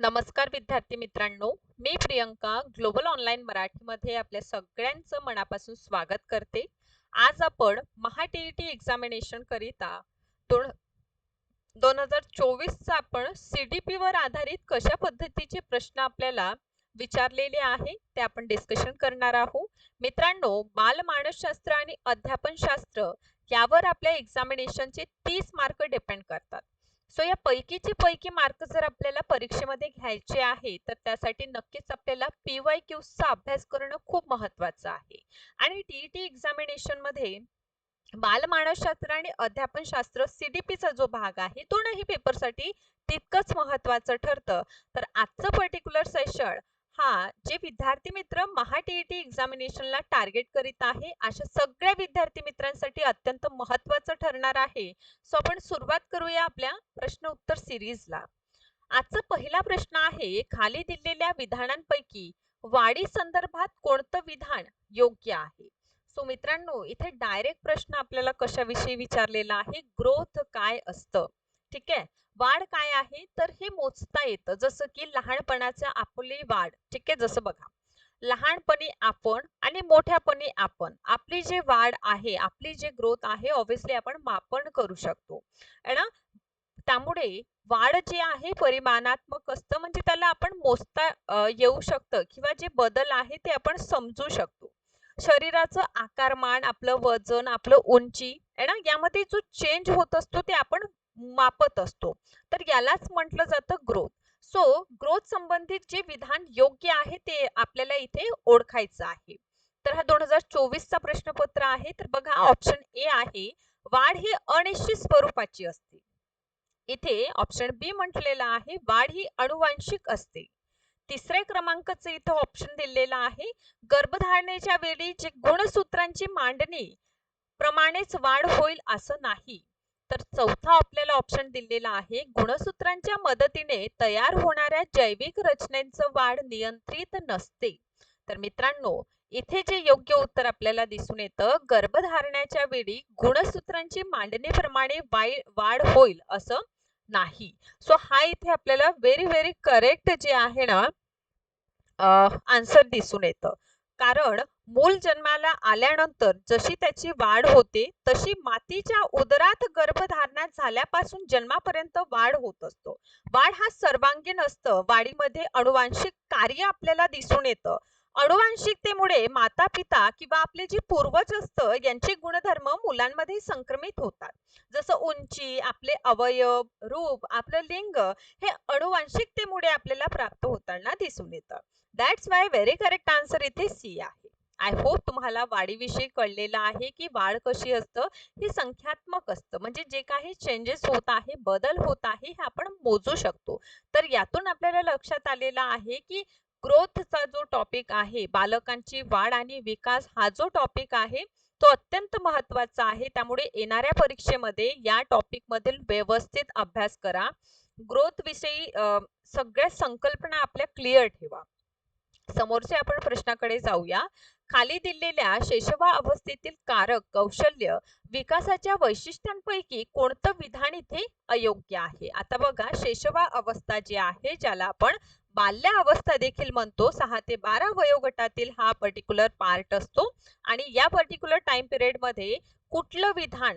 नमस्कार विद्यार्थी मित्रांनो मी प्रियंका ग्लोबल ऑनलाईन मराठीमध्ये आपल्या सगळ्यांचं मनापासून स्वागत करते. आज आपण महाटीईटी एक्झामिनेशन करिता दोन दोन हजार चोवीसचा आपण सी डी पीवर आधारित कशा पद्धतीचे प्रश्न आपल्याला विचारलेले आहे ते आपण डिस्कशन करणार आहोत. मित्रांनो बालमानसशास्त्र आणि अध्यापनशास्त्र यावर आपल्या एक्झामिनेशनचे तीस मार्क डिपेंड करतात. सो या पैकीचे पैकी मार्क जर आपल्याला परीक्षेमध्ये घ्यायचे आहे तर त्यासाठी नक्कीच आपल्याला पी वाय क्यूजचा अभ्यास करणं खूप महत्वाचं आहे. आणि टीईटी एक्झामिनेशनमध्ये बालमानसशास्त्र आणि अध्यापनशास्त्र सीडीपीचा जो भाग आहे तो नाही पेपरसाठी तितकंच महत्वाचं ठरतं. तर आजचं पर्टिक्युलर सेशन हा जे विद्यार्थी मित्र महा टीईटी एक्झामिनेशनला टार्गेट करीत आहे अशा सगळ्या विद्यार्थी मित्रांसाठी अत्यंत महत्वाचं ठरणार आहे. सो आपण सुरुवात करूया आपल्या प्रश्न उत्तर सिरीजला आजचा पहिला प्रश्न आहे खाली दिलेल्या विधानांपैकी वाढी संदर्भात कोणतं विधान योग्य आहे? सो मित्रांनो इथे डायरेक्ट प्रश्न आपल्याला कशाविषयी विचारलेला आहे? ग्रोथ काय असतं? ठीक आहे? वाढ काय आहे? तर हे मोजता येतं. जसं की लहानपणाचं आपली वाढ. ठीक आहे? जसं बघा. लहानपणी आपण आणि मोठ्यापणी आपण. आपली जे वाढ आहे आपली जे ग्रोथ आहे ऑब्विसली आपण मापन करू शकतो. है ना? त्यामुळे वाढ जे आहे परिमाणात्मक असतं. म्हणजे त्याला आपण मोजता येऊ शकतं. किंवा जे बदल आहे ते आपण समजू शकतो. शरीराचं आकारमान आपलं वजन आपलं उंची आहे ना? यामध्ये जो चेंज होत असतो ते आपण मापत असतो. तर यालाच म्हटलं जातं ग्रोथ सो ग्रोथ संबंधित जे विधान योग्य आहे ते आपल्याला इथे ओळखायचं आहे. तर हा दोन हजार चोवीसचा प्रश्नपत्र आहे. तर बघा ऑप्शन ए आहे वाढ ही अनिश्चित स्वरूपाची असते. इथे ऑप्शन बी म्हटलेला आहे वाढ ही अनुवांशिक असते. तिसऱ्या क्रमांकाचं इथं ऑप्शन दिलेलं आहे गर्भधारणेच्या वेळी जे गुणसूत्रांची मांडणी प्रमाणेच वाढ होईल असं नाही. तर चौथा आपल्याला ऑप्शन दिलेला आहे. गुणसूत्रांच्या मदतीने तयार होणाऱ्या जैविक रचनेचं वाढ नियंत्रित नसते. तर मित्रांनो इथे जे योग्य उत्तर आपल्याला दिसून येतं गर्भधारणाच्या वेळी गुणसूत्रांची मांडणीप्रमाणे वाई- वाढ होईल असं नाही. सो हा इथे आपल्याला व्हेरी व्हेरी करेक्ट जे आहे ना आन्सर दिसून येतं. कारण मूल जन्माला आल्यानंतर जशी त्याची वाढ होते तशी मातीच्या उदरात गर्भधारणा झाल्यापासून जन्मापर्यंत वाढ होत असतो. वाढ हा सर्वांगीण असतं. वाढीमध्ये अनुवांशिक कार्य आपल्याला दिसून येतं. अनुवांशिकतेमुळे माता पिता किंवा आपले जे पूर्वज असतं यांचे गुणधर्म मुलांमध्ये संक्रमित होतात. जसं उंची आपले अवयव रूप आपलं लिंग हे अनुवांशिकतेमुळे आपल्याला प्राप्त होताना दिसून येतं. That's why very correct answer इथे सी आहे. आय होप तुम्हाला वाढीविषयी कळलेलं आहे की वाढ कशी असतं हे संख्यात्मक असतं. म्हणजे जे काही चेंजेस होत आहे बदल होत आहे हे आपण मोजू शकतो. तर यातून आपल्याला लक्षात आलेलं आहे की ग्रोथचा जो टॉपिक आहे बालकांची वाढ आणि विकास हा जो टॉपिक आहे तो अत्यंत महत्त्वाचा आहे. त्यामुळे येणाऱ्या परीक्षेमध्ये या टॉपिक मधील व्यवस्थित अभ्यास करा. ग्रोथ विषयी सगळ्या संकल्पना आपल्या क्लिअर ठेवा. समोरच्या आपण प्रश्नाकडे जाऊया. खाली दिलेल्या शेषवा अवस्थेतील कारक कौशल्य विकासाच्या वैशिष्ट्यांपैकी कोणतं विधान इथे अयोग्य आहे? आता बघा शेषवा अवस्था जी आहे ज्याला आपण बाल्या अवस्था देखील म्हणतो सहा ते बारा वयोगटातील हा पर्टिक्युलर पार्ट असतो. आणि या पर्टिक्युलर टाइम पिरियडमध्ये कुठलं विधान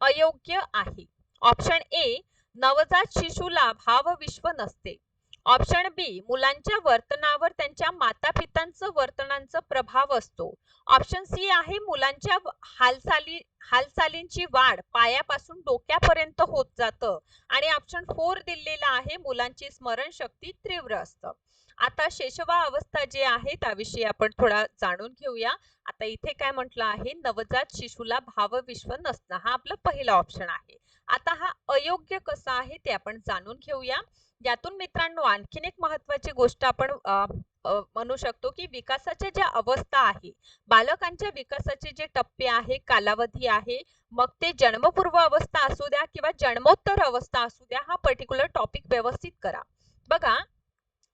अयोग्य आहे? ऑप्शन ए नवजात शिशुला भावविश्व नसते. ऑप्शन बी मुलांच्या वर्तनावर त्यांच्या माता पितांचं वर्तनांचा प्रभाव असतो. ऑप्शन सी आहे मुलांच्या हालचाली हालचालींची वाढ पायापासून डोक्यापर्यंत होत जातं. आणि ऑप्शन फोर दिलेला आहे मुलांची स्मरणशक्ती तीव्र असतं. आता शेषवा अवस्था जे आहे त्याविषयी आपण थोडा जाणून घेऊया. आता इथे काय म्हटलं आहे नवजात शिशूला भावविश्व नसणं हा आपला पहिला ऑप्शन आहे. आता हा अयोग्य कसा आहे ते आपण जाणून घेऊया. यातून मित्रांनो आणखीन एक महत्वाची गोष्ट आपण म्हणू शकतो की विकासाच्या ज्या अवस्था आहे बालकांच्या विकासाचे जे टप्पे आहे कालावधी आहे मग ते जन्मपूर्व अवस्था असू द्या किंवा जन्मोत्तर अवस्था असू द्या हा पर्टिक्युलर टॉपिक व्यवस्थित करा. बघा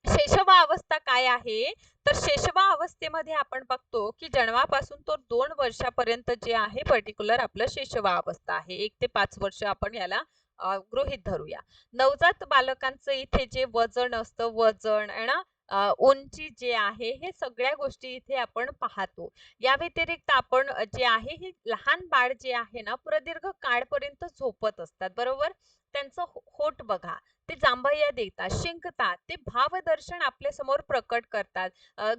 शेषवा अवस्था काय आहे? तर शेषवा अवस्थेमध्ये आपण बघतो की जन्मापासून तो दोन वर्षापर्यंत जे आहे पर्टिक्युलर आपलं शेषवा अवस्था आहे. एक ते पाच वर्ष आपण याला गृहित धरूया. नवजात बालकांचं इथे जे वजन असतं वजन आहे ना? उंची जे आहे हे सगळ्या गोष्टी इथे आपण पाहतो. या व्यतिरिक्त आपण जे आहे हे लहान बाळ जे आहे ना प्रदीर्घ काळपर्यंत झोपत असतात बरोबर? त्यांचं हो, होट होठ बघा. ते जांभया देतात शिंकतात ते भावदर्शन आपल्यासमोर प्रकट करतात.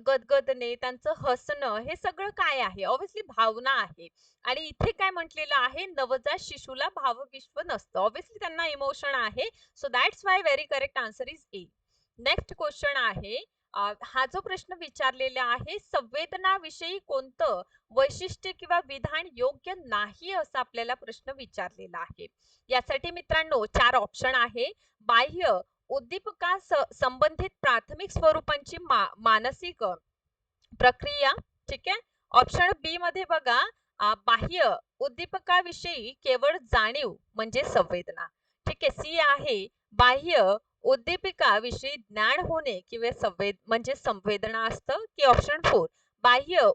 गदगदने त्यांचं हसणं हे सगळं काय आहे? ऑब्विसली भावना आहे. आणि इथे काय म्हटलेलं आहे? नवजात शिशूला भावविश्व नसतं. ऑब्विसली त्यांना इमोशन आहे. So that's why very correct answer is A next question आहे हा जो प्रश्न विचारलेला आहे संवेदनाविषयी कोणतं वैशिष्ट्य किंवा विधान योग्य नाही असा आपल्याला प्रश्न विचारलेला आहे. यासाठी मित्रांनो चार ऑप्शन आहे. बाह्य उद्दीपका संबंधित प्राथमिक स्वरूपांची मा, मानसिक प्रक्रिया ठीक आहे? ऑप्शन बी मध्ये बघा बाह्य उद्दीपकाविषयी केवळ जाणीव म्हणजे संवेदना. ठीक आहे सी आहे बाह्य उद्दीपिकाविषयी ज्ञान होणे किंवा संवेद म्हणजे संवेदना असतं की ऑप्शन फोर बाह्य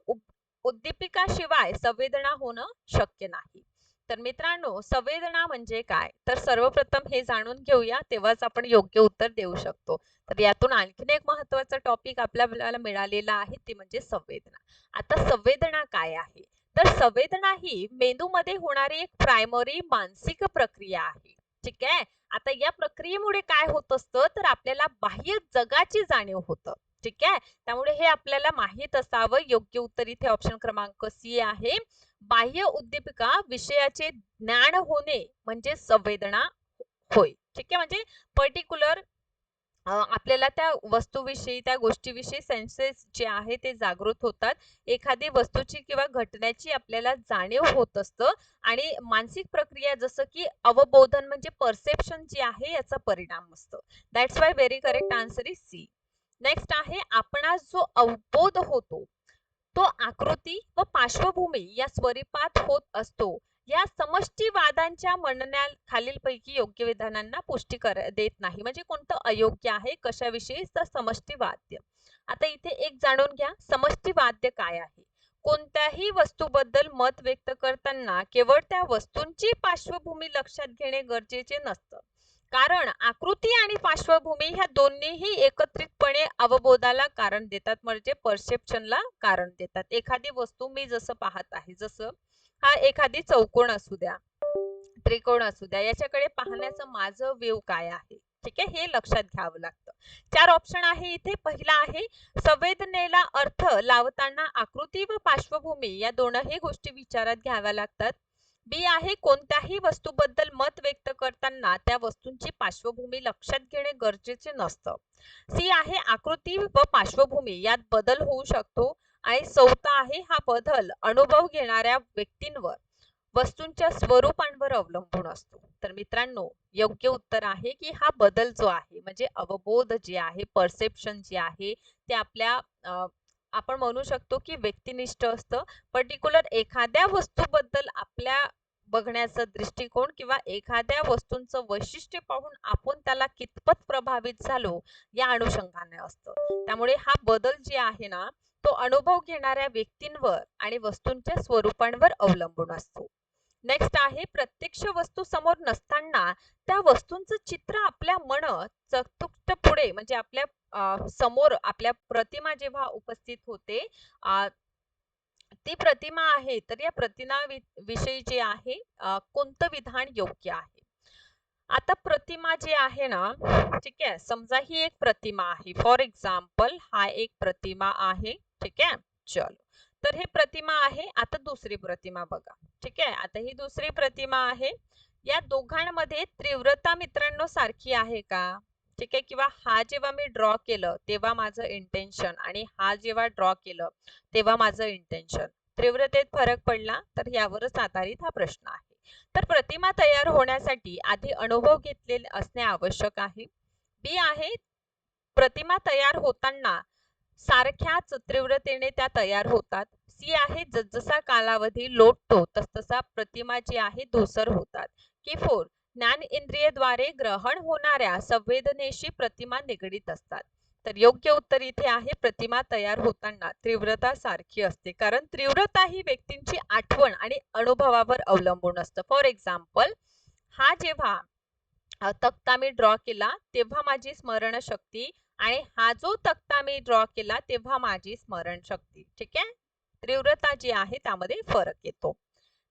उद्दीपिकाशिवाय संवेदना होणं शक्य नाही. तर मित्रांनो संवेदना म्हणजे काय? तर सर्वप्रथम हे जाणून घेऊया तेव्हाच आपण योग्य उत्तर देऊ शकतो. तर यातून आणखीन एक महत्त्वाचा टॉपिक आपल्याला मिळालेला आहे ते म्हणजे संवेदना. आता संवेदना काय आहे? तर संवेदना ही मेंदूमध्ये होणारी एक प्रायमरी मानसिक प्रक्रिया आहे. ठीक आहे? आता या प्रक्रियेमुळे काय होत असतं? तर आपल्याला बाह्य जगाची जाणीव होतं. ठीक आहे? त्यामुळे हे आपल्याला माहीत असावं. योग्य उत्तर इथे ऑप्शन क्रमांक सी आहे. बाह्य उद्दीपिका विषयाचे ज्ञान होणे म्हणजे संवेदना होय. ठीक आहे? म्हणजे पर्टिक्युलर आपल्याला त्या वस्तूविषयी त्या गोष्टीविषयी सेन्सेस जे आहे ते जागृत होतात. एखादी वस्तूची किंवा घटनेची आपल्याला जाणीव होत असतं आणि मानसिक प्रक्रिया जसं की अवबोधन म्हणजे परसेप्शन जे आहे याचा परिणाम असतो. That's why very correct answer is C next आहे आपणास जो अवबोध होतो तो आकृती व पार्श्वभूमी या स्वरूपात होत असतो. या समष्टीवादांच्या म्हणण्या खालीलपैकी योग्य विधानांना पुष्टी कर देत नाही. म्हणजे कोणतं अयोग्य आहे? कशाविषयी? तर समष्टीवाद्य. आता इथे एक जाणून घ्या समष्टीवाद्य काय आहे? कोणत्याही वस्तूबद्दल मत व्यक्त करताना केवळ त्या वस्तूंची पार्श्वभूमी लक्षात घेणे गरजेचे नसतं. कारण आकृती आणि पार्श्वभूमी ह्या दोन्हीही एकत्रितपणे अवबोधाला कारण देतात. म्हणजे परसेप्शनला कारण देतात. एखादी वस्तू मी जसं पाहत आहे जसं हा एखादी चौकोन असू द्या त्रिकोण असू द्या याच्याकडे पाहण्याचं माझं व्ह्यू काय आहे? ठीक आहे? हे लक्षात घ्यावं लागतं. चार ऑप्शन आहे इथे. पहिला आहे संवेदनेला अर्थ लावताना आकृती व पार्श्वभूमी या दोनही गोष्टी विचारात घ्याव्या लागतात. बी आहे कोणत्याही वस्तूबद्दल मत व्यक्त करताना त्या वस्तूंची पार्श्वभूमी लक्षात घेणे गरजेचे नसतं. सी आहे आकृती व पार्श्वभूमी यात बदल होऊ शकतो. आणि चौथा आहे हा बदल अनुभव घेणाऱ्या व्यक्तींवर वस्तूंच्या स्वरूपांवर अवलंबून असतो. तर मित्रांनो योग्य उत्तर आहे की हा बदल जो आहे म्हणजे अवबोध जे आहे परसेप्शन जे आहे ते आपल्या आपण म्हणू शकतो की व्यक्तिनिष्ठ असतं. पर्टिक्युलर एखाद्या वस्तूबद्दल आपल्या बघण्याचा दृष्टिकोन किंवा एखाद्या वस्तूंचं वैशिष्ट्य पाहून आपण त्याला कितपत प्रभावित झालो या अनुषंगाने असतं. त्यामुळे हा बदल जे आहे ना तो अनुभव घेणाऱ्या व्यक्तींवर आणि वस्तूंच्या स्वरूपांवर अवलंबून असतो. नेक्स्ट आहे प्रत्यक्ष वस्तू समोर नसताना त्या वस्तूंचं चित्र आपल्या मन चकचुकट पुढे म्हणजे आपल्यासमोर आपल्या प्रतिमा जेव्हा उपस्थित होते ती प्रतिमा आहे तर या प्रतिमा विषयी जे आहे कोणतं विधान योग्य आहे? आता प्रतिमा जे आहे ना ठीक आहे समजा ही एक प्रतिमा आहे. फॉर एक्झाम्पल हा एक प्रतिमा आहे. ठीक आहे? चलो. तर हे प्रतिमा आहे आता दुसरी प्रतिमा बघा. ठीक आहे? आता ही दुसरी प्रतिमा आहे. या दोघांमध्ये तीव्रता मित्रांनो सारखी आहे का? ठीक आहे? किंवा हा जेव्हा मी ड्रॉ केलं तेव्हा माझं इंटेन्शन आणि हा जेव्हा ड्रॉ केलं तेव्हा माझं इंटेन्शन तीव्रतेत फरक पडला तर यावरच आधारित हा प्रश्न आहे. तर प्रतिमा तयार होण्यासाठी आधी अनुभव घेतलेले असणे आवश्यक आहे. बी आहे प्रतिमा तयार होताना सारख्याच तीव्रतेने त्या तयार होतात. सी आहे जसजसा कालावधी लोटतो तसतसा प्रतिमा जी आहे धूसर होतात. की फोर ज्ञान इंद्रियद्वारे ग्रहण होणाऱ्या संवेदनेशी प्रतिमा निगडीत असतात. तर योग्य उत्तर इथे आहे प्रतिमा तयार होताना तीव्रता सारखी असते. कारण तीव्रता ही व्यक्तींची आठवण आणि अनुभवावर अवलंबून असतं. फॉर एक्झाम्पल हा जेव्हा तक्ता मी ड्रॉ केला तेव्हा माझी स्मरणशक्ती आणि हा जो तक्ता मी ड्रॉ केला तेव्हा माझी स्मरणशक्ती. ठीक आहे? तीव्रता जी आहे त्यामध्ये फरक येतो.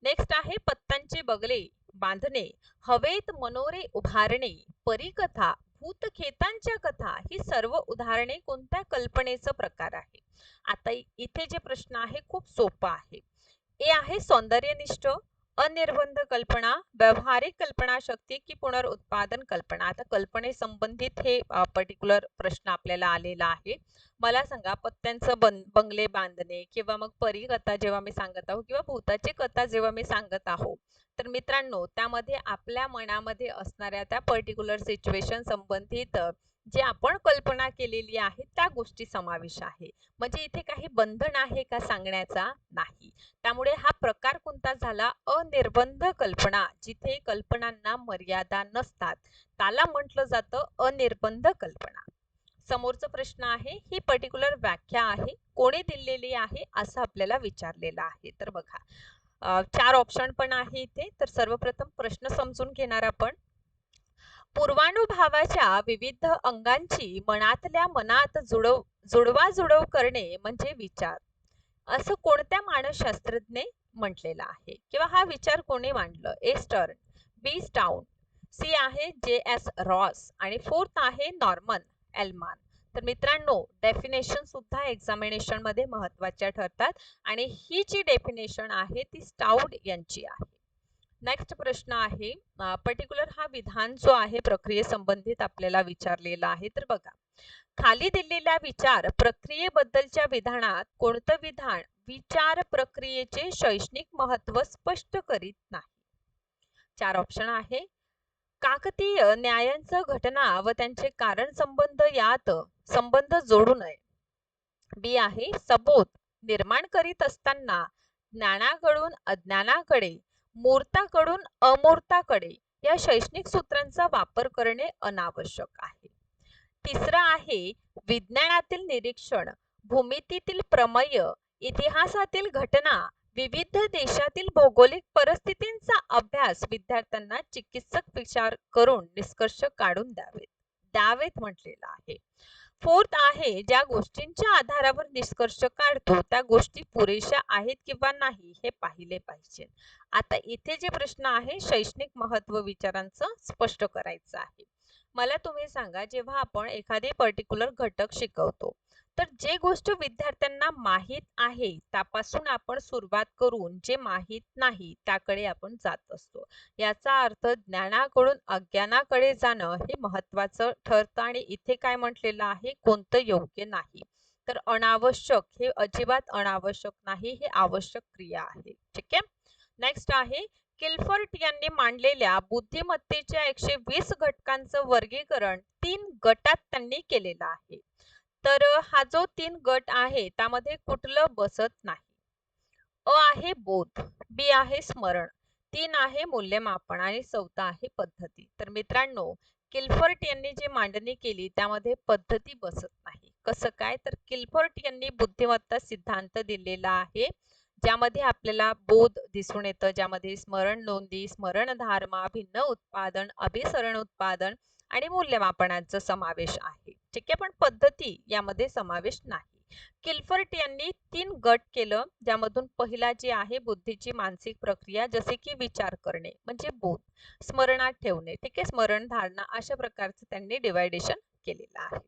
नेक्स्ट आहे पत्त्यांचे बगले बांधणे हवेत मनोरे उभारणे परिकथा भूतखेतांच्या कथा ही सर्व उदाहरणे कोणत्या कल्पनेचं प्रकार आहे? आता इथे जे प्रश्न आहे खूप सोपा आहे. ए आहे सौंदर्यनिष्ठ अनिर्बंध कल्पना व्यावहारिक कल्पना शक्ती की पुनरुत्पादन कल्पना. आता कल्पने संबंधित हे पर्टिक्युलर प्रश्न आपल्याला आलेला आहे. मला सांगा पत्त्यांचं बन बंगले बांधणे किंवा मग परिकथा जेव्हा मी सांगत आहो किंवा भूताची कथा जेव्हा मी सांगत आहो तर मित्रांनो त्यामध्ये आपल्या मनामध्ये असणाऱ्या त्या पर्टिक्युलर सिच्युएशन संबंधित जे आपण कल्पना केलेली आहे त्या गोष्टी समावेश आहे. म्हणजे इथे काही बंधन आहे का सांगण्याचा? नाही. त्यामुळे हा प्रकार कोणता झाला? अनिर्बंध कल्पना. जिथे कल्पनांना मर्यादा नसतात त्याला म्हटलं जातं अनिर्बंध कल्पना. समोरचा प्रश्न आहे ही पर्टिक्युलर व्याख्या आहे कोणी दिलेली आहे असं आपल्याला विचारलेलं आहे. तर बघा चार ऑप्शन पण आहे इथे. तर सर्वप्रथम प्रश्न समजून घेणार आपण. पूर्वानुभावाच्या विविध अंगांची मनातल्या मनात जुडव जुडवाजुडव करणे म्हणजे विचार. असं कोणत्या मानसशास्त्रज्ञे म्हटलेलं आहे? किंवा हा विचार कोणी मांडलं? एस्टर्न बी स्टाउन सी आहे जे एस रॉस आणि फोर्थ आहे नॉर्मन एल्मान. तर मित्रांनो डेफिनेशन सुद्धा एक्झामिनेशनमध्ये महत्त्वाच्या ठरतात आणि ही जी डेफिनेशन आहे ती स्टाउड यांची आहे. नेक्स्ट प्रश्न आहे पर्टिक्युलर हा विधान जो आहे प्रक्रियेसंबंधित आपल्याला विचारलेला आहे. तर बघा खाली दिलेल्या विचार प्रक्रियेबद्दलच्या विधानात कोणतं विधान विचार प्रक्रियेचे शैक्षणिक महत्त्व स्पष्ट करीत नाही? चार ऑप्शन आहे. काकतीय न्यायांचं घटना व त्यांचे कारण संबंध यात संबंध जोडू नये. बी आहे सबोध निर्माण करीत असताना ज्ञानाकडून अज्ञानाकडे मूर्ताकडून अमूर्ताकडे या शैक्षणिक सूत्रांचा वापर करणे अनावश्यक आहे. तिसरं आहे विज्ञानातील निरीक्षण. भूमितीतील प्रमेय इतिहासातील घटना विविध देशातील भौगोलिक परिस्थितींचा अभ्यास विद्यार्थ्यांना चिकित्सक विचार करून निष्कर्ष काढून द्यावेत. द्यावेत म्हटलेलं आहे. फोर्थ आहे ज्या गोष्टींच्या आधारावर निष्कर्ष काढतो त्या गोष्टी पुरेशा आहेत किंवा नाही हे पाहिले पाहिजे. आता इथे जे प्रश्न आहे शैक्षणिक महत्त्व विचारांचं स्पष्ट करायचं आहे. मला तुम्ही सांगा जेव्हा आपण एखादे पर्टिक्युलर घटक शिकवतो तर जे गोष्ट विद्यार्थ्यांना माहीत आहे त्यापासून आपण सुरुवात करून जे माहीत नाही त्याकडे आपण जात असतो. याचा अर्थ ज्ञानाकडून अज्ञानाकडे जाणं हे महत्वाचं ठरतं आणि इथे काय म्हटलेलं आहे? कोणतं योग्य नाही. तर अनावश्यक हे अजिबात अनावश्यक नाही हे आवश्यक क्रिया आहे. ठीक आहे? नेक्स्ट आहे किल्फर्ट यांनी मांडलेल्या बुद्धिमत्तेच्या एकशे वीस घटकांचं वर्गीकरण तीन गटात त्यांनी केलेलं आहे. तर हा जो तीन गट आहे त्यामध्ये कुठलं बसत नाही. अ आहे बोध बी आहे स्मरण तीन आहे मूल्यमापन आणि चौथा आहे पद्धती. तर मित्रांनो किल्फर्ट यांनी जी मांडणी केली त्यामध्ये पद्धती बसत नाही. कसं काय? तर किल्फर्ट यांनी बुद्धिमत्ता सिद्धांत दिलेला आहे ज्यामध्ये आपल्याला बोध दिसून येतं ज्यामध्ये स्मरण नोंदी स्मरण धारणा भिन्न उत्पादन अभिसरण उत्पादन आणि मूल्यमापनाचा समावेश आहे. ठीक आहे पण पद्धती यामध्ये समावेश नाही. किल्फर्ट यांनी तीन गट केलं ज्यामधून पहिला जे आहे बुद्धीची मानसिक प्रक्रिया जसे की विचार करणे म्हणजे बोध स्मरणात ठेवणे ठीक आहे? स्मरण धारणा अशा प्रकारचं त्यांनी डिवायडेशन केलेलं आहे.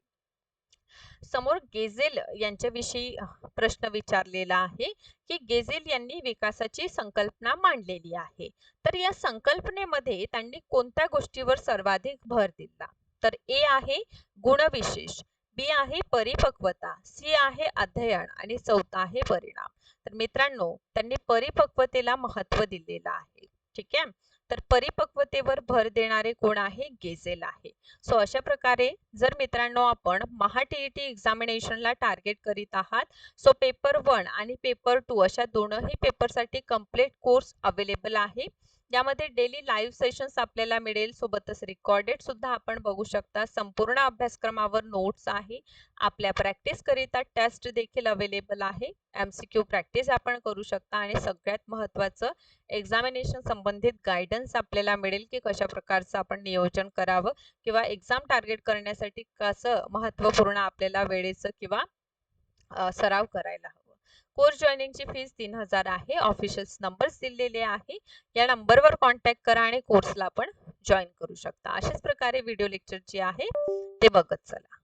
समोर गेझेल यांच्याविषयी प्रश्न विचारलेला आहे की गेझेल यांनी विकासाची संकल्पना मांडलेली आहे. तर या संकल्पनेमध्ये त्यांनी कोणत्या गोष्टीवर सर्वाधिक भर दिला? तर ए आहे गुणविशेष बी आहे परिपक्वता सी आहे अध्ययन आणि चौथा आहे परिणाम. तर मित्रांनो त्यांनी परिपक्वतेला महत्त्व दिलेलं आहे. ठीक आहे? तर परिपक्वतेवर भर देणारे कोण आहे गेझेल आहे. सो अशा प्रकारे जर मित्रांनो आपण महा टीईटी एक्झामिनेशनला टार्गेट करीत आहात सो पेपर वन आणि पेपर टू अशा दोनही पेपरसाठी कंप्लीट कोर्स अवेलेबल आहे. यामध्ये डेली लाईव्ह सेशन्स आपल्याला मिळेल. सोबतच रेकॉर्डेड सुद्धा आपण बघू शकता. संपूर्ण अभ्यासक्रमावर नोट्स आहे. आपल्या प्रॅक्टिस करिता टेस्ट देखील अवेलेबल आहे. एमसीक्यू प्रॅक्टिस आपण करू शकता. आणि सगळ्यात महत्त्वाचं एक्झामिनेशन संबंधित गायडन्स आपल्याला मिळेल की कशा प्रकारचं आपण नियोजन करावं किंवा एक्झाम टार्गेट करण्यासाठी कसं महत्त्वपूर्ण आपल्याला वेळेचं किंवा सराव करायला हवं. कोर्स जॉईनिंगची फीस तीन हजार आहे. ऑफिशियल्स नंबर्स दिलेले आहे. या नंबरवर कॉन्टॅक्ट करा आणि कोर्सला आपण जॉईन करू शकता. अशाच प्रकारे व्हिडिओ लेक्चर जे आहे ते बघत चला.